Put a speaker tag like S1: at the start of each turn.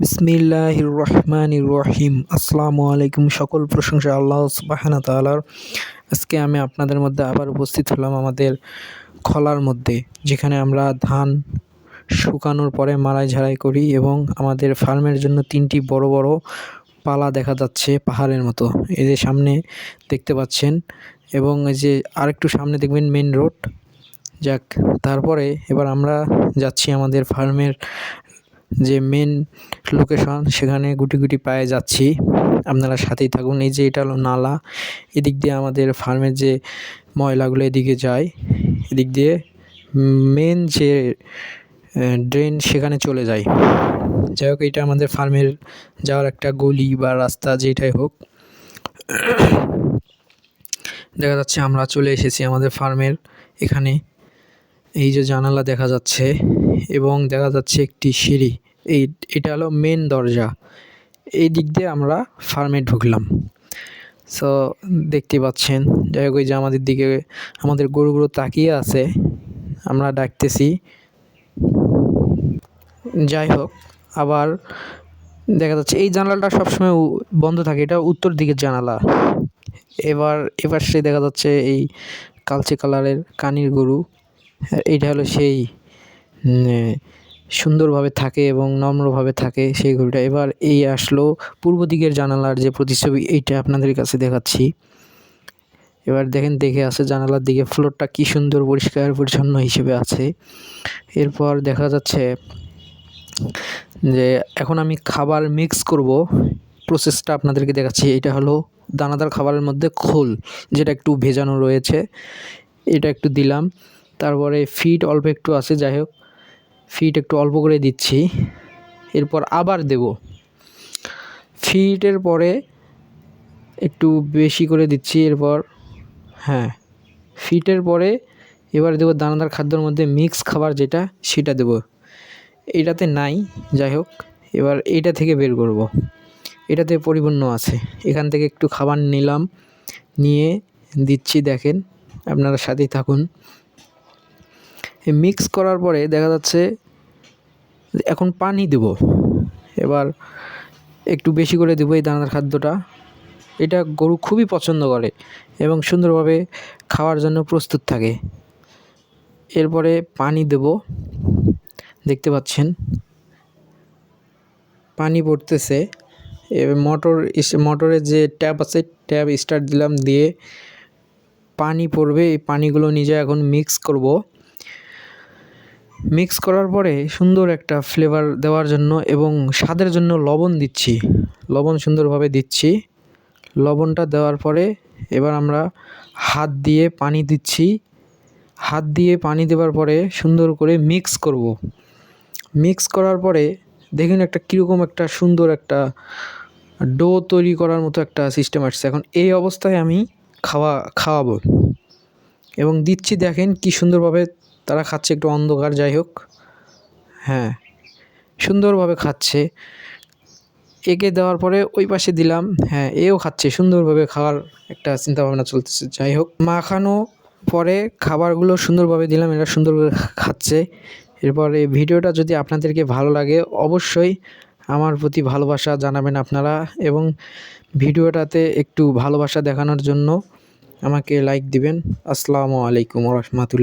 S1: বিসমিল্লাহির রহমানির রহিম আসসালামু আলাইকুম সকল প্রশংসা আল্লাহ সুবাহানা তালার আজকে আমি আপনাদের মধ্যে আবার উপস্থিত হলাম আমাদের খলার মধ্যে, যেখানে আমরা ধান শুকানোর পরে মাড়াই ঝাড়াই করি এবং আমাদের ফার্মের জন্য তিনটি বড় বড় পালা দেখা যাচ্ছে পাহাড়ের মতো। এই যে সামনে দেখতে পাচ্ছেন এবং এই যে আরেকটু সামনে দেখবেন মেন রোড। যাক, তারপরে এবার আমরা যাচ্ছি আমাদের ফার্মের যে মেন লোকেশন সেখানে গুটি গুটি পায়ে যাচ্ছি। আপনারা সাথেই থাকুন। এই যে এটা হলো নালা। এদিক দিয়ে আমাদের ফার্মের যে ময়লাগুলো এদিকে যায়। এদিক দিয়ে মেন যে ড্রেন সেখানে চলে যায়। যাই হোক, এটা আমাদের ফার্মের যাওয়ার একটা গলি বা রাস্তা যেটাই হোক। দেখা যাচ্ছে আমরা চলে এসেছি আমাদের ফার্মের এখানে। এই যে জানালা দেখা যাচ্ছে এবং দেখা যাচ্ছে একটি সিঁড়ি। এই, এটা হলো মেন দরজা। এই দিক দিয়ে আমরা ফার্মে ঢুকলাম। সো দেখতে পাচ্ছেন, যাই হোক, ওই যে আমাদের দিকে, আমাদের গরুগুলো তাকিয়ে আছে। আমরা ডাকতেছি। যাই হোক, আবার দেখা যাচ্ছে, এই জানালাটা সবসময় বন্ধ থাকে। এটা উত্তর দিকের জানালা। এবার এবার সে দেখা যাচ্ছে এই কালচে কালারের কানির গরু। এইটা হলো সেই সুন্দরভাবে থাকে এবং নম্রভাবে থাকে সেই গরুটা এবার এই আসলো পূর্ব দিকের জানালার যে প্রতিচ্ছবি, এইটা আপনাদের কাছে দেখাচ্ছি। এবার দেখেন, দেখে আছে জানালার দিকে ফ্লোরটা কি সুন্দর, পরিষ্কার, পরিচ্ছন্ন হিসেবে আছে। এরপর দেখা যাচ্ছে যে এখন আমি খাবার মিক্স করব। প্রসেসটা আপনাদেরকে দেখাচ্ছি। এটা হলো দানাদার খাবারের মধ্যে খোল, যেটা একটু ভেজানো রয়েছে। এটা একটু দিলাম। তারপরে ফিট অল্প একটু আছে, যাই হোক। ফিট একটু অল্প করে দিচ্ছি। এরপর আবার দেব। ফিটের পরে একটু বেশি করে দিচ্ছি, এরপর হ্যাঁ ফিটের পরে এবার দেবো দানাদার খাদ্যর মধ্যে মিক্স খাবার যেটা, সেটা দেব। এটাতে নাই, যাই হোক। এবার এইটা থেকে বের করব। এটাতে পরিপূর্ণ আছে। এখান থেকে একটু খাবার নিলাম, নিয়ে দিচ্ছি, দেখেন। আপনারা সাথেই থাকুন। মিক্স করার পরে দেখা যাচ্ছে এখন পানি দেব। এবার একটু বেশি করে দেবো এই দানাদার খাদ্যটা। এটা গরু খুবই পছন্দ করে এবং সুন্দরভাবে খাওয়ার জন্য প্রস্তুত থাকে। এরপরে পানি দেব। দেখতে পাচ্ছেন? পানি পড়তেছে। এবার মোটর মোটরের যে ট্যাপ আছে ট্যাপ স্টার্ট দিলাম দিয়ে পানি পড়বে। এই পানিগুলো নিজে এখন মিক্স করব। মিক্স করার পরে সুন্দর একটা ফ্লেভার দেওয়ার জন্য এবং স্বাদের জন্য লবণ দিচ্ছি। লবণ সুন্দরভাবে দিচ্ছি। লবণটা দেওয়ার পরে এবার আমরা হাত দিয়ে পানি দিচ্ছি। হাত দিয়ে পানি দেওয়ার পরে সুন্দর করে মিক্স করব। মিক্স করার পরে দেখুন একটা কীরকম একটা সুন্দর একটা ডো তৈরি করার মতো একটা সিস্টেম আসছে। এখন এই অবস্থায় আমি খাওয়া, খাওয়াবো। এবং দিচ্ছি দেখেন কি সুন্দরভাবে তারা খাচ্ছে একটু অন্ধকার, যাই হোক। হ্যাঁ সুন্দরভাবে খাচ্ছে। একে দেওয়ার পরে ওই পাশে দিলাম। হ্যাঁ এও খাচ্ছে, সুন্দরভাবে খাওয়ার একটা চিন্তাভাবনা চলতেছে। যাই হোক, মাখানো পরে খাবারগুলো সুন্দরভাবে দিলাম, এরা সুন্দরভাবে খাচ্ছে। এরপর ভিডিওটা যদি আপনাদেরকে ভালো লাগে, অবশ্যই আমার প্রতি ভালোবাসা জানাবেন আপনারা এবং ভিডিওটাতে একটু ভালোবাসা দেখানোর জন্য আমাকে লাইক দিবেন। আসসালামু আলাইকুম রহমতুল্লা